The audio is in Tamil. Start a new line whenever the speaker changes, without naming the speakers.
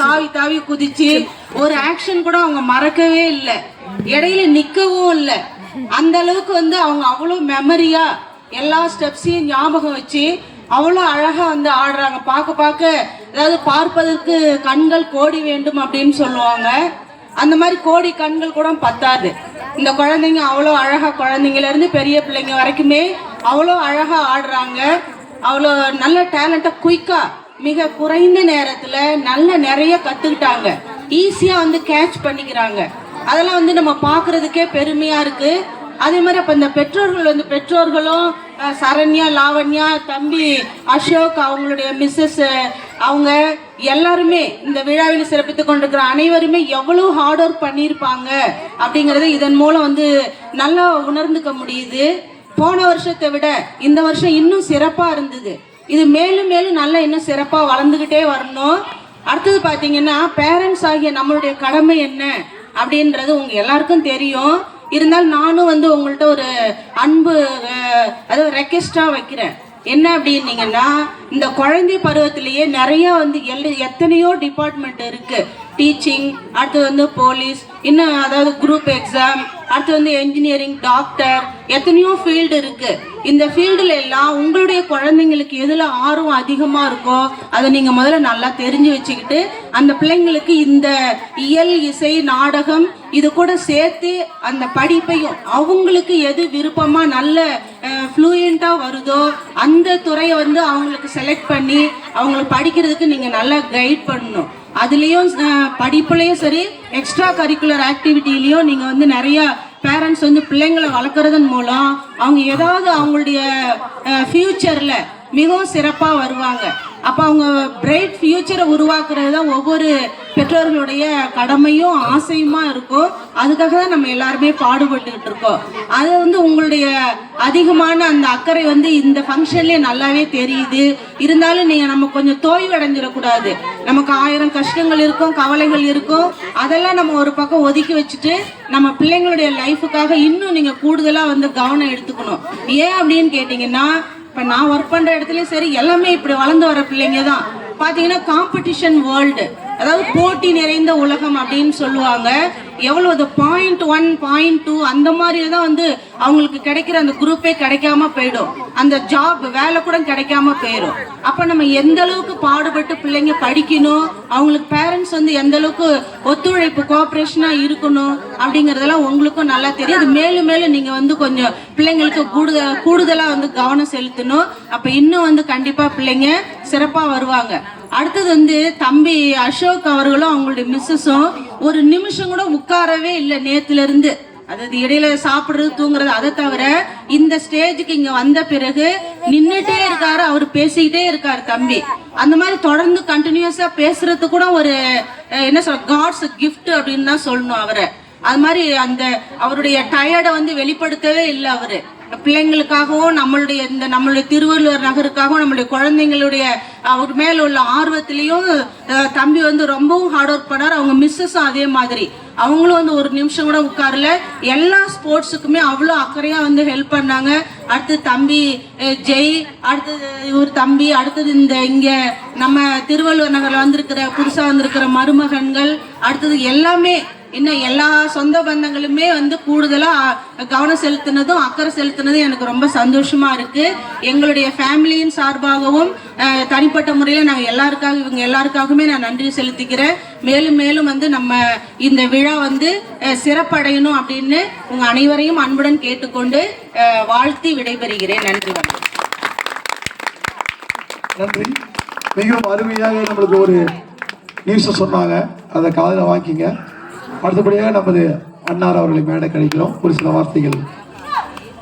தாவி தாவி குதிச்சு ஒரு ஆக்ஷன் கூட அவங்க மறக்கவே இல்லை. இடையில நிக்கவும் இல்லை. அந்த அளவுக்கு வந்து அவங்க அவ்வளோ மெமரியா எல்லா ஸ்டெப்ஸையும் ஞாபகம் வச்சு அவ்வளோ அழகா வந்து ஆடுறாங்க. பார்க்க பார்க்க அதாவது பார்ப்பதற்கு கண்கள் கோடி வேண்டும் அப்படின்னு சொல்லுவாங்க. அந்த மாதிரி கோடி கண்கள் கூட பத்தாது. இந்த குழந்தைங்க அவ்வளோ அழகா குழந்தைங்கள இருந்து பெரிய பிள்ளைங்க வரைக்குமே அவ்வளோ அழகா ஆடுறாங்க. அவ்வளோ நல்ல டேலண்ட்டாக குயிக்காக மிக குறைந்த நேரத்தில் நல்ல நிறைய கற்றுக்கிட்டாங்க ஈஸியாக வந்து கேட்ச் பண்ணிக்கிறாங்க. அதெல்லாம் வந்து நம்ம பார்க்குறதுக்கே பெருமையாக இருக்குது அதே மாதிரி அப்போ இந்த பெற்றோர்கள் வந்து பெற்றோர்களும் சரண்யா லாவண்யா தம்பி அசோக் அவங்களுடைய மிஸ்ஸஸ் அவங்க எல்லாருமே இந்த விழாவில் சிறப்பித்து கொண்டிருக்கிற அனைவருமே எவ்வளவு ஹார்ட் ஒர்க் பண்ணியிருப்பாங்க அப்படிங்கிறத இதன் மூலம் வந்து நல்லா உணர்ந்துக்க முடியுது. போன வருஷத்தை விட இந்த வருஷம் இன்னும் சிறப்பாக இருந்தது. இது மேலும் மேலும் நல்லா இன்னும் சிறப்பாக வளர்ந்துக்கிட்டே வரணும். அடுத்தது பார்த்தீங்கன்னா பேரண்ட்ஸ் ஆகிய நம்மளுடைய கடமை என்ன? அப்படின்றது உங்க எல்லாருக்கும் தெரியும். இருந்தாலும் நானும் வந்து உங்கள்கிட்ட ஒரு அன்பு அதாவது ரெக்வெஸ்டாக வைக்கிறேன். என்ன அப்படின்னீங்கன்னா இந்த குழந்தை பருவத்திலேயே நிறைய வந்து எல் எத்தனையோ டிபார்ட்மெண்ட் இருக்கு. டீச்சிங் அடுத்து வந்து போலீஸ் இன்னும் அதாவது குரூப் எக்ஸாம் அடுத்து வந்து என்ஜினியரிங் டாக்டர் எத்தனையோ ஃபீல்டு இருக்கு. இந்த ஃபீல்டில் எல்லாம் உங்களுடைய குழந்தைங்களுக்கு எதில் ஆர்வம் அதிகமாக இருக்கோ அதை நீங்கள் முதல்ல நல்லா தெரிஞ்சு வச்சுக்கிட்டு அந்த பிள்ளைங்களுக்கு இந்த இயல் இசை நாடகம் இது கூட சேர்த்து அந்த படிப்பையும் அவங்களுக்கு எது விருப்பமாக நல்ல ஃப்ளூயண்ட்டாக வருதோ அந்த துறையை வந்து அவங்களுக்கு செலக்ட் பண்ணி அவங்களுக்கு படிக்கிறதுக்கு நீங்கள் நல்லா கைட் பண்ணணும். அதுலேயும் படிப்புலேயும் சரி எக்ஸ்ட்ரா கரிக்குலர் ஆக்டிவிட்டிலையும் நீங்கள் வந்து நிறையா பேரண்ட்ஸ் வந்து பிள்ளைங்களை வளர்க்குறதன் மூலம் அவங்க ஏதாவது அவங்களுடைய ஃப்யூச்சரில் மிகவும் சிறப்பாக வருவாங்க. அப்போ அவங்க பிரைட் ஃப்யூச்சரை உருவாக்குறது தான் ஒவ்வொரு பெற்றோர்களுடைய கடமையும் ஆசையுமா இருக்கும் அதுக்காக தான் நம்ம எல்லாருமே பாடுபட்டுக்கிட்டு இருக்கோம். அது வந்து உங்களுடைய அதிகமான அந்த அக்கறை வந்து இந்த ஃபங்க்ஷன்லேயே நல்லாவே தெரியுது. இருந்தாலும் நீங்கள் நம்ம கொஞ்சம் தோய்வடைஞ்சிடக்கூடாது. நமக்கு ஆயிரம் கஷ்டங்கள் இருக்கும் கவலைகள் இருக்கும். அதெல்லாம் நம்ம ஒரு பக்கம் ஒதுக்கி வச்சுட்டு நம்ம பிள்ளைங்களுடைய லைஃபுக்காக இன்னும் நீங்கள் கூடுதலாக வந்து கவனம் எடுத்துக்கணும். ஏன் அப்படின்னு கேட்டிங்கன்னா இப்போ நான் ஒர்க் பண்ணுற இடத்துலையும் சரி எல்லாமே இப்படி வளர்ந்து வர பிள்ளைங்க தான். பார்த்தீங்கன்னா காம்படிஷன் வேர்ல்டு அதாவது போட்டி நிறைந்த உலகம் அப்படின்னு சொல்லுவாங்க. எவ்வளோ அது பாயிண்ட் ஒன் பாயிண்ட் டூ அந்த மாதிரி தான் வந்து அவங்களுக்கு கிடைக்கிற அந்த குரூப்பே கிடைக்காம போயிடும். அந்த ஜாப் வேலை கூட கிடைக்காம போயிடும் அப்போ நம்ம எந்த அளவுக்கு பாடுபட்டு பிள்ளைங்க படிக்கணும் அவங்களுக்கு பேரண்ட்ஸ் வந்து எந்த அளவுக்கு ஒத்துழைப்பு கோஆப்ரேஷனாக இருக்கணும் அப்படிங்கிறதெல்லாம் உங்களுக்கும் நல்லா தெரியும். அது மேலும் மேலும் நீங்கள் வந்து கொஞ்சம் பிள்ளைங்களுக்கு கூடுதல் கூடுதலாக வந்து கவனம் செலுத்தணும். அப்போ இன்னும் வந்து கண்டிப்பாக பிள்ளைங்க சிறப்பாக வருவாங்க. அடுத்தது வந்து தம்பி அசோக் அவர்களும் அவங்களுடைய மிஸ்ஸஸும் ஒரு நிமிஷம் கூட உட்காரவே இல்லை நேத்துல இருந்து அதாவது இடையில சாப்பிடுறது தூங்குறது அதை தவிர இந்த ஸ்டேஜுக்கு இங்க வந்த பிறகு நின்றுட்டே இருக்காரு அவர் பேசிக்கிட்டே இருக்காரு தம்பி. அந்த மாதிரி தொடர்ந்து கண்டினியூஸா பேசுறது கூட ஒரு என்ன சொல்ற காட்ஸ் கிஃப்ட் அப்படின்னு தான் சொல்லணும் அவரை. அது மாதிரி அந்த அவருடைய டயர்டை வந்து வெளிப்படுத்தவே இல்லை அவரு. பிள்ளைங்களுக்காகவும் நம்மளுடைய இந்த நம்மளுடைய திருவள்ளுவர் நகருக்காகவும் நம்மளுடைய குழந்தைங்களுடைய அவர் மேல உள்ள ஆர்வத்திலையும் தம்பி வந்து ரொம்பவும் ஹார்ட் ஒர்க் பண்ணார். அவங்க மிஸ்ஸஸும் அதே மாதிரி. அவங்களும் வந்து ஒரு நிமிஷம் கூட உட்காரல. எல்லா ஸ்போர்ட்ஸுக்குமே அவ்வளோ அக்கறையா வந்து ஹெல்ப் பண்ணாங்க. அடுத்து தம்பி ஜெய் அடுத்தது இவர் தம்பி அடுத்தது இந்த இங்க நம்ம திருவள்ளுவர் நகர்ல வந்திருக்கிற புதுசா வந்திருக்கிற மருமகன்கள் அடுத்தது எல்லாமே இன்னும் எல்லா சொந்த பந்தங்களுமே வந்து கூடுதலாக கவனம் செலுத்தினதும் அக்கறை செலுத்தினதும் எனக்கு ரொம்ப சந்தோஷமாக இருக்குது எங்களுடைய ஃபேமிலியின் சார்பாகவும் தனிப்பட்ட முறையில் நாங்கள் எல்லாருக்காக இவங்க எல்லாருக்காகவுமே நான் நன்றி செலுத்திக்கிறேன். மேலும் மேலும் வந்து நம்ம இந்த விழா வந்து சிறப்படையணும் அப்படின்னு உங்கள் அனைவரையும் அன்புடன் கேட்டுக்கொண்டு வாழ்த்தி விடைபெறுகிறேன். நன்றி வணக்கம்.
நன்றி. மிகவும் அருமையாக நம்மளுக்கு ஒரு நியூஸை சொன்னாங்க. அதை காதில் வாங்கிங்க. அடுத்தபடியாக நமது அன்னார் அவர்களை மேடை கிடைக்கிறோம் ஒரு சில வார்த்தைகள்.